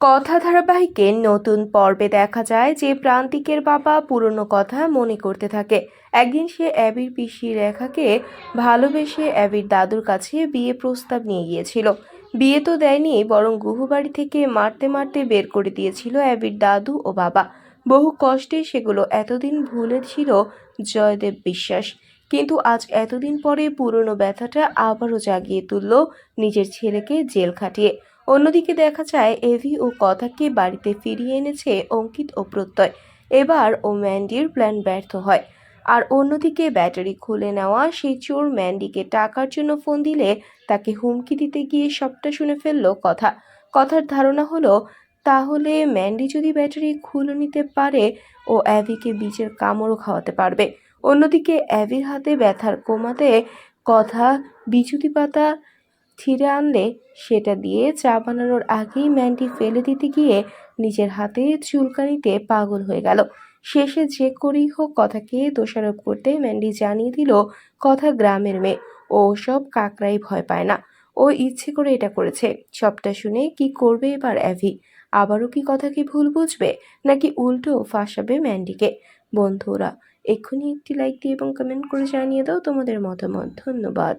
কথা ধারাবাহিকে নতুন পর্বে দেখা যায় যে প্রান্তিকের বাবা পুরনো কথা মনে করতে থাকে। একদিন সে অ্যাবির পিসি রেখাকে ভালোবেসে অ্যাবির দাদুর কাছে বিয়ে প্রস্তাব নিয়ে গিয়েছিল। বিয়ে তো দেয়নি, বরং গুহুবাড়ি থেকে মারতে মারতে বের করে দিয়েছিল অ্যাবির দাদু ও বাবা। বহু কষ্টে সেগুলো এতদিন ভুলে ছিল জয়দেব বিশ্বাস। কিন্তু আজ এতদিন পরে পুরনো ব্যথাটা আবারও জাগিয়ে তুলল নিজের ছেলেকে জেল খাটিয়ে। অন্যদিকে দেখা যায়, এভি ও কথাকে বাড়িতে ফিরিয়ে এনেছে অঙ্কিত ও প্রত্যয়। এবার ও ম্যান্ডির প্ল্যান ব্যর্থ হয়। আর অন্যদিকে ব্যাটারি খুলে নেওয়া সেই চোর ম্যান্ডিকে টাকার জন্য ফোন দিলে তাকে হুমকি দিতে গিয়ে সবটা শুনে ফেলল কথা। কথার ধারণা হলো, তাহলে ম্যান্ডি যদি ব্যাটারি খুলে নিতে পারে, ও অ্যাভিকে বীজের কামড়ও খাওয়াতে পারবে। অন্যদিকে অ্যাভির হাতে ব্যথার কমাতে কথা বিচুতি পাতা ছিঁড়ে আনলে সেটা দিয়ে চা বানানোর আগেই ম্যান্ডি ফেলে দিতে গিয়ে নিজের হাতে চুলকানিতে পাগল হয়ে গেল। শেষে যে করেই হোক কথাকে দোষারোপ করতে ম্যান্ডি জানিয়ে দিল, কথা গ্রামের মেয়ে। ও সব কাকরাই ভয় পায় না। ও ইচ্ছে করে এটা করেছে। সবটা শুনে কি করবে এবার অ্যাভি? আবারও কি কথা কথাকে ভুল বুঝবে? নাকি উল্টো ফাঁসাবে ম্যান্ডিকে বন্ধুরা, এক্ষুনি একটি লাইক দিয়ে এবং কমেন্ট করে জানিয়ে দাও তোমাদের মতামত। ধন্যবাদ।